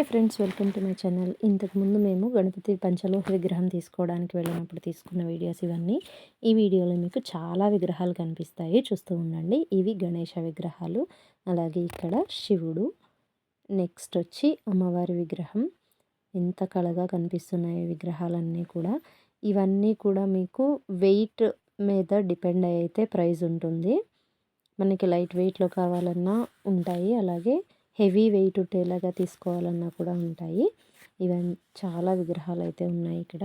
Hi friends welcome to my channel. ఇంతకుముందు మేము గణపతి పంచలోహ విగ్రహం తీసుకోవడానికి వెళ్ళినప్పుడు తీసుకున్న వీడియోస్ ఇవన్నీ. ఈ వీడియోలో మీకు చాలా విగ్రహాలు కనిపిస్తాయి. చూస్తూ ఉండండి. ఇవి గణేష విగ్రహాలు. అలాగే ఇక్కడ శివుడు. నెక్స్ట్ వచ్చి అమ్మవారి విగ్రహం. ఎంత కళగా కనిపిస్తున్నాయి విగ్రహాలన్నీ కూడా. ఇవన్నీ కూడా మీకు వెయిట్ మీద డిపెండ్ అయితే ప్రైస్ ఉంటుంది. మనకి లైట్ వెయిట్లో కావాలన్నా ఉంటాయి. అలాగే హెవీ వెయిట్ ఉండేలాగా తీసుకోవాలన్నా కూడా ఉంటాయి. ఇవన్నీ చాలా విగ్రహాలు అయితే ఉన్నాయి ఇక్కడ.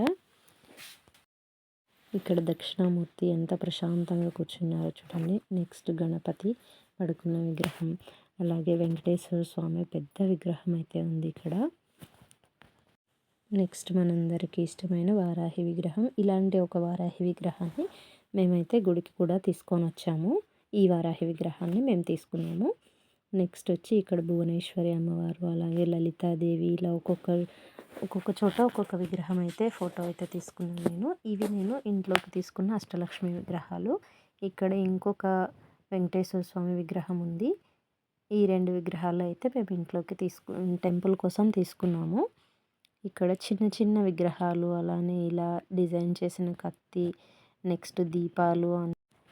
ఇక్కడ దక్షిణామూర్తి ఎంత ప్రశాంతంగా కూర్చున్నారో చూడండి. నెక్స్ట్ గణపతి పడుకున్న విగ్రహం. అలాగే వెంకటేశ్వర స్వామి పెద్ద విగ్రహం అయితే ఉంది ఇక్కడ. నెక్స్ట్ మనందరికీ ఇష్టమైన వారాహి విగ్రహం. ఇలాంటి ఒక వారాహి విగ్రహాన్ని మేమైతే గుడికి కూడా తీసుకొని వచ్చాము. ఈ వారాహి విగ్రహాన్ని మేము తీసుకున్నాము. నెక్స్ట్ వచ్చి ఇక్కడ భువనేశ్వరి అమ్మవారు అలాగే లలితాదేవి ఇలా ఒక్కొక్క ఒక్కొక్క చోట ఒక్కొక్క విగ్రహం అయితే ఫోటో అయితే తీసుకున్నాను నేను. ఇవి నేను ఇంట్లోకి తీసుకున్న అష్టలక్ష్మి విగ్రహాలు. ఇక్కడ ఇంకొక వెంకటేశ్వర స్వామి విగ్రహం ఉంది. ఈ రెండు విగ్రహాలు అయితే మేము ఇంట్లోకి తీసుకు టెంపుల్ కోసం తీసుకున్నాము. ఇక్కడ చిన్న చిన్న విగ్రహాలు అలానే ఇలా డిజైన్ చేసిన కత్తి నెక్స్ట్ దీపాలు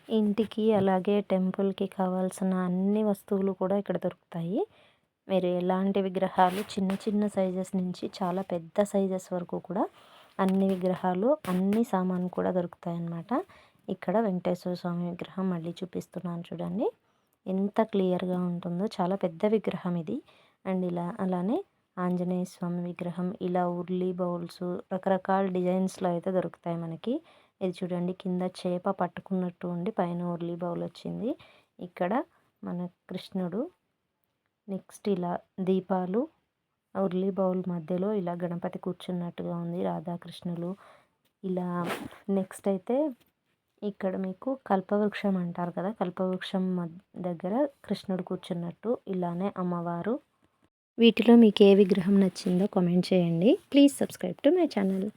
ఇంటికి అలాగే టెంపుల్కి కావాల్సిన అన్ని వస్తువులు కూడా ఇక్కడ దొరుకుతాయి. మీరు ఎలాంటి విగ్రహాలు చిన్న చిన్న సైజెస్ నుంచి చాలా పెద్ద సైజెస్ వరకు కూడా అన్ని విగ్రహాలు అన్ని సామాను కూడా దొరుకుతాయి అన్నమాట ఇక్కడ వెంకటేశ్వర స్వామి విగ్రహం మళ్ళీ చూపిస్తున్నాను చూడండి. ఎంత క్లియర్గా ఉంటుందో చాలా పెద్ద విగ్రహం ఇది. అండ్ ఇలా అలానే ఆంజనేయ స్వామి విగ్రహం ఇలా ఉర్లీ బౌల్స్ రకరకాల డిజైన్స్లో అయితే దొరుకుతాయి మనకి. ఇది చూడండి కింద చేప పట్టుకున్నట్టు ఉండి పైన ఉర్లీ బౌల్ వచ్చింది. ఇక్కడ మన కృష్ణుడు నెక్స్ట్ ఇలా దీపాలు ఉర్లీ బౌల్ మధ్యలో ఇలా గణపతి కూర్చున్నట్టుగా ఉంది రాధాకృష్ణులు. ఇలా నెక్స్ట్ అయితే ఇక్కడ మీకు కల్పవృక్షం అంటారు కదా కల్పవృక్షం దగ్గర కృష్ణుడు కూర్చున్నట్టు ఇలానే అమ్మవారు. వీటిలో మీకు ఏ విగ్రహం నచ్చిందో కామెంట్ చేయండి. Please subscribe to my channel.